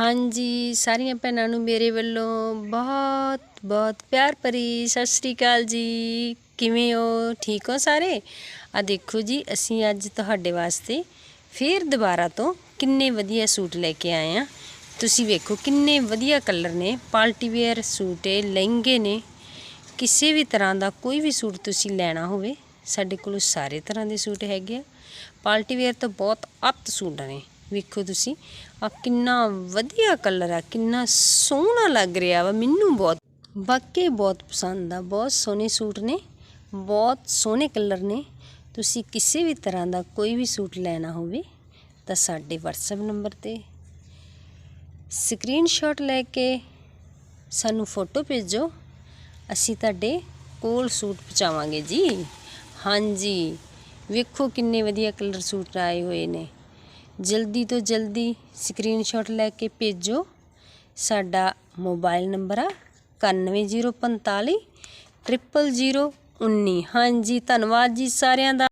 ਹਾਂਜੀ, ਸਾਰੀਆਂ ਭੈਣਾਂ ਨੂੰ ਮੇਰੇ ਵੱਲੋਂ ਬਹੁਤ ਬਹੁਤ ਪਿਆਰ ਭਰੀ ਸਤਿ ਸ੍ਰੀ ਅਕਾਲ ਜੀ। ਕਿਵੇਂ ਹੋ? ਠੀਕ ਹੋ ਸਾਰੇ? ਆ ਦੇਖੋ ਜੀ, ਅਸੀਂ ਅੱਜ ਤੁਹਾਡੇ ਵਾਸਤੇ ਫੇਰ ਦੁਬਾਰਾ ਤੋਂ ਕਿੰਨੇ ਵਧੀਆ ਸੂਟ ਲੈ ਕੇ ਆਏ ਆ ਤੁਸੀਂ ਵੇਖੋ ਕਿੰਨੇ ਵਧੀਆ ਕਲਰ ਨੇ, ਪਾਰਟੀ ਵੇਅਰ ਸੂਟ ਏ ਲਹਿੰਗੇ ਨੇ। ਕਿਸੇ ਵੀ ਤਰ੍ਹਾਂ ਦਾ ਕੋਈ ਵੀ ਸੂਟ ਤੁਸੀਂ ਲੈਣਾ ਹੋਵੇ, ਸਾਡੇ ਕੋਲ ਸਾਰੇ ਤਰ੍ਹਾਂ ਦੇ ਸੂਟ ਹੈਗੇ ਆ। ਪਾਰਟੀ ਵੇਅਰ ਤਾਂ ਬਹੁਤ ਅੱਤ ਸੂਟ ਨੇ। ਵੇਖੋ ਤੁਸੀਂ। ਆ ਕਿੰਨਾ ਵਧੀਆ ਕਲਰ ਆ, ਕਿੰਨਾ ਸੋਹਣਾ ਲੱਗ ਰਿਹਾ ਵਾ, ਮੈਨੂੰ ਬਹੁਤ। ਵਾਕਈ ਬਹੁਤ ਪਸੰਦ ਆ, ਬਹੁਤ ਸੋਹਣੇ ਸੂਟ ਨੇ, ਬਹੁਤ ਸੋਹਣੇ ਕਲਰ ਨੇ। ਤੁਸੀਂ ਕਿਸੇ ਵੀ ਤਰ੍ਹਾਂ ਦਾ ਕੋਈ ਵੀ ਸੂਟ ਲੈਣਾ ਹੋਵੇ ਤਾਂ ਸਾਡੇ WhatsApp ਨੰਬਰ ਤੇ ਸਕਰੀਨਸ਼ਾਟ ਲੈ ਕੇ ਸਾਨੂੰ ਫੋਟੋ ਭੇਜੋ। ਅਸੀਂ ਤੁਹਾਡੇ ਕੋਲ ਸੂਟ ਪਹੁੰਚਾਵਾਂਗੇ ਜੀ। ਹਾਂਜੀ, ਵੇਖੋ ਕਿੰਨੇ ਵਧੀਆ ਕਲਰ ਸੂਟ ਆਏ ਹੋਏ ਨੇ। ਜਲਦੀ ਤੋਂ ਜਲਦੀ ਸਕਰੀਨਸ਼ਾਟ ਲੈ ਕੇ ਭੇਜੋ। ਸਾਡਾ ਮੋਬਾਈਲ ਨੰਬਰ ਆ 9105 00019 ਹਾਂਜੀ, ਧੰਨਵਾਦ ਜੀ ਸਾਰਿਆਂ ਦਾ।